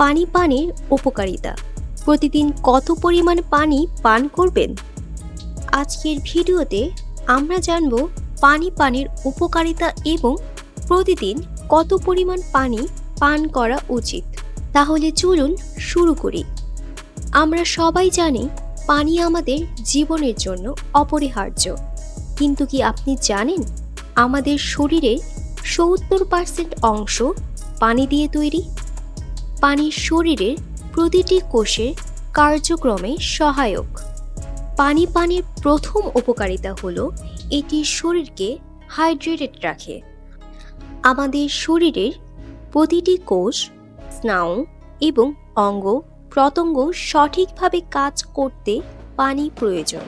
পানি পানের উপকারিতা। প্রতিদিন কত পরিমাণ পানি পান করবেন? আজকের ভিডিওতে আমরা জানব পানি পানের উপকারিতা এবং প্রতিদিন কত পরিমাণ পানি পান করা উচিত। তাহলে চলুন শুরু করি। আমরা সবাই জানি পানি আমাদের জীবনের জন্য অপরিহার্য। কিন্তু কি আপনি জানেন আমাদের শরীরে সত্তর পার্সেন্ট অংশ পানি দিয়ে তৈরি? পানি শরীরের প্রতিটি কোষের কার্যক্রমে সহায়ক। পানি পানির প্রথম উপকারিতা হল এটি শরীরকে হাইড্রেটেড রাখে। আমাদের শরীরের প্রতিটি কোষ, স্নায়ু এবং অঙ্গ প্রত্যঙ্গ সঠিকভাবে কাজ করতে পানি প্রয়োজন।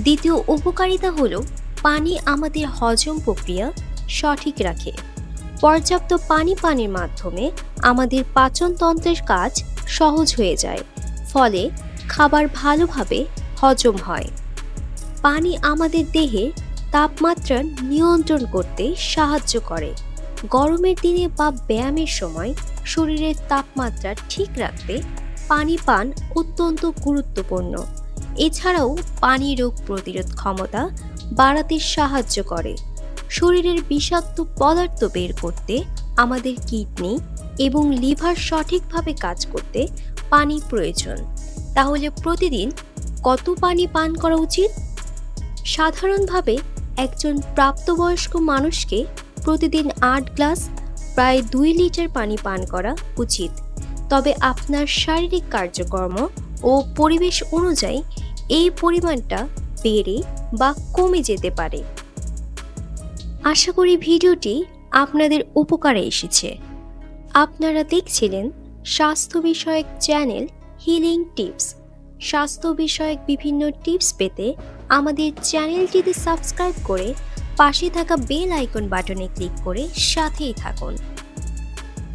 দ্বিতীয় উপকারিতা হলো পানি আমাদের হজম প্রক্রিয়া সঠিক রাখে। পর্যাপ্ত পানি পানির মাধ্যমে আমাদের পাচনতন্ত্রের কাজ সহজ হয়ে যায়, ফলে খাবার ভালোভাবে হজম হয়। পানি আমাদের দেহে তাপমাত্রা নিয়ন্ত্রণ করতে সাহায্য করে। গরমের দিনে বা ব্যায়ামের সময় শরীরের তাপমাত্রা ঠিক রাখতে পানি পান অত্যন্ত গুরুত্বপূর্ণ। এছাড়াও পানি রোগ প্রতিরোধ ক্ষমতা বাড়াতে সাহায্য করে। শরীরের বিষাক্ত পদার্থ বের করতে, আমাদের কিডনি এবং লিভার সঠিকভাবে কাজ করতে পানি প্রয়োজন। তাহলে প্রতিদিন কত পানি পান করা উচিত? সাধারণভাবে একজন প্রাপ্তবয়স্ক মানুষকে প্রতিদিন আট গ্লাস, প্রায় দুই লিটার পানি পান করা উচিত। তবে আপনার শারীরিক কার্যকর্ম ও পরিবেশ অনুযায়ী এই পরিমাণটা বেড়ে বা কমে যেতে পারে। আশা করি ভিডিওটি আপনাদের উপকারে এসেছে। আপনারা দেখছিলেন স্বাস্থ্য বিষয়ক চ্যানেল হিলিং টিপস স্বাস্থ্য বিষয়ক বিভিন্ন টিপস পেতে আমাদের চ্যানেলটিতে সাবস্ক্রাইব করে পাশে থাকা বেল আইকন বাটনে ক্লিক করে সাথেই থাকুন।